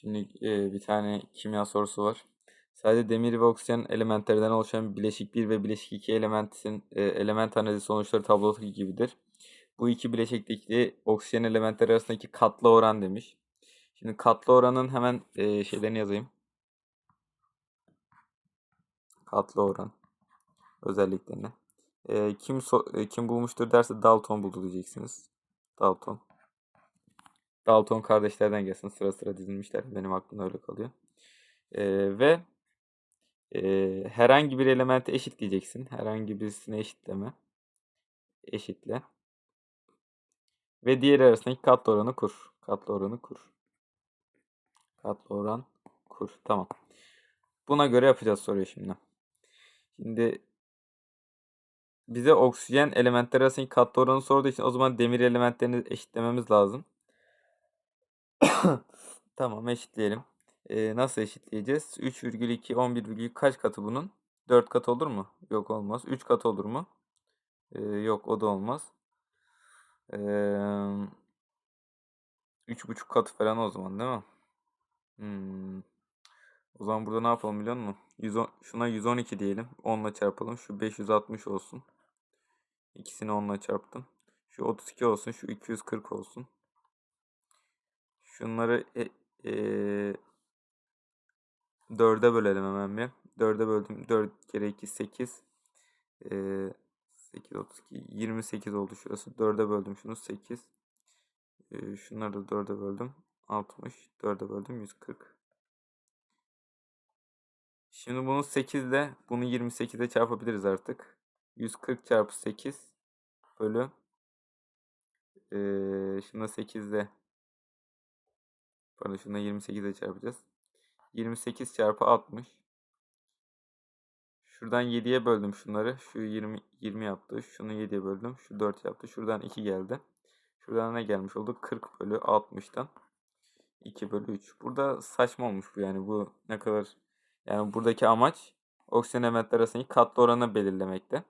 Şimdi e, bir tane kimya sorusu var. Sadece demir ve oksijen elementlerinden oluşan bileşik 1 ve bileşik 2 elementin e, element analizi sonuçları tablosu gibidir. Bu iki bileşikteki oksijen elementleri arasındaki katlı oran demiş. Şimdi katlı oranın hemen e, şeylerini yazayım. Katlı oran özelliklerini. E, kim so- e, kim bulmuştur derse Dalton buldu diyeceksiniz. Dalton. Dalton kardeşlerden gelsin. Sıra sıra dizilmişler. Benim aklımda öyle kalıyor. Ee, ve e, herhangi bir elementi eşitleyeceksin. Herhangi birisine eşitleme. Eşitle. Ve diğeri arasındaki katlı oranı kur. Katlı oranı kur. Katlı oran kur. Tamam. Buna göre yapacağız soruyu şimdi. Şimdi bize oksijen elementleri arasındaki katlı oranı sorduğu için o zaman demir elementlerini eşitlememiz lazım. Tamam eşitleyelim. Ee, nasıl eşitleyeceğiz? 3,2 11, kaç katı bunun? 4 kat olur mu? Yok olmaz. 3 kat olur mu? Ee, yok o da olmaz. Ee, 3,5 katı falan o zaman değil mi? Hmm. O zaman burada ne yapalım biliyor musun? 110, şuna 112 diyelim. 10 ile çarpalım. Şu 560 olsun. İkisini 10 ile çarptım. Şu 32 olsun. Şu 240 olsun. Şunları e, e, 4'e bölelim hemen bir. 4'e böldüm. 4 kere 2 8. E, 8 32 28 oldu şurası. 4'e böldüm şunu 8. E, şunları da 4'e böldüm. 60. 4'e böldüm 140. Şimdi bunu 8 ile bunu 28'e çarpabiliriz artık. 140 çarpı 8 bölü ee, şuna 8 ile pardon şuna 28'e çarpacağız. 28 çarpı 60. Şuradan 7'ye böldüm şunları. Şu 20 20 yaptı. Şunu 7'ye böldüm. Şu 4 yaptı. Şuradan 2 geldi. Şuradan ne gelmiş oldu? 40 bölü 60'tan 2 bölü 3. Burada saçma olmuş bu yani. Bu ne kadar yani buradaki amaç oksijen elementler arasındaki katlı oranı belirlemekte.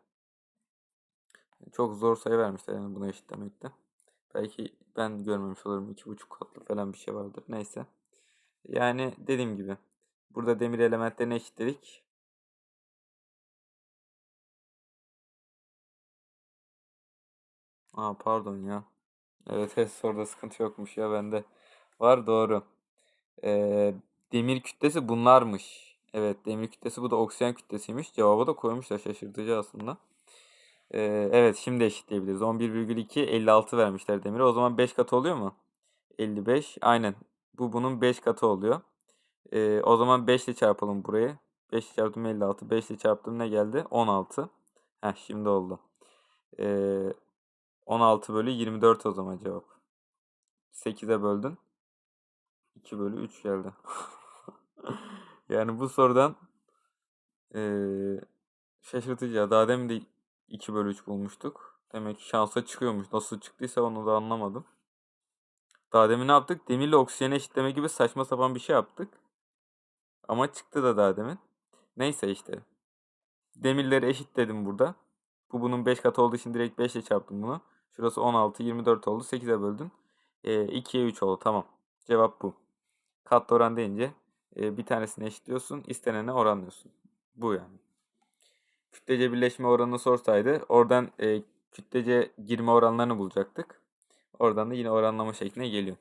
Çok zor sayı vermişler yani bunu eşitlemekte. Belki ben görmemiş olurum. 2,5 katlı falan bir şey vardır. Neyse. Yani dediğim gibi. Burada demir elementlerini eşitledik. Aa pardon ya. Evet evet soruda sıkıntı yokmuş ya bende. Var doğru. Ee, demir kütlesi bunlarmış. Evet demir kütlesi bu da oksijen kütlesiymiş. Cevabı da koymuşlar şaşırtıcı aslında. Ee, evet şimdi eşitleyebiliriz. 11,2 56 vermişler demire. O zaman 5 katı oluyor mu? 55 aynen. Bu bunun 5 katı oluyor. Ee, o zaman 5 ile çarpalım burayı. 5 ile çarptım 56. 5 ile çarptım ne geldi? 16. Heh şimdi oldu. Ee, 16 bölü 24 o zaman cevap. 8'e böldün. 2 bölü 3 geldi. yani bu sorudan ee, şaşırtıcı. Daha demin de 2 bölü 3 bulmuştuk. Demek ki şansa çıkıyormuş. Nasıl çıktıysa onu da anlamadım. Daha demin ne yaptık? Demirle oksijeni eşitleme gibi saçma sapan bir şey yaptık. Ama çıktı da daha demin. Neyse işte. Demirleri eşitledim burada. Bu bunun 5 katı olduğu için direkt 5 ile çarptım bunu. Şurası 16, 24 oldu. 8'e böldüm. E, 2'ye 3 oldu. Tamam. Cevap bu. Katlı oran deyince e, bir tanesini eşitliyorsun. istenene oranlıyorsun. Bu yani. Kütlece birleşme oranını sorsaydı oradan e, kütlece girme oranlarını bulacaktık. Oradan da yine oranlama şekline geliyor.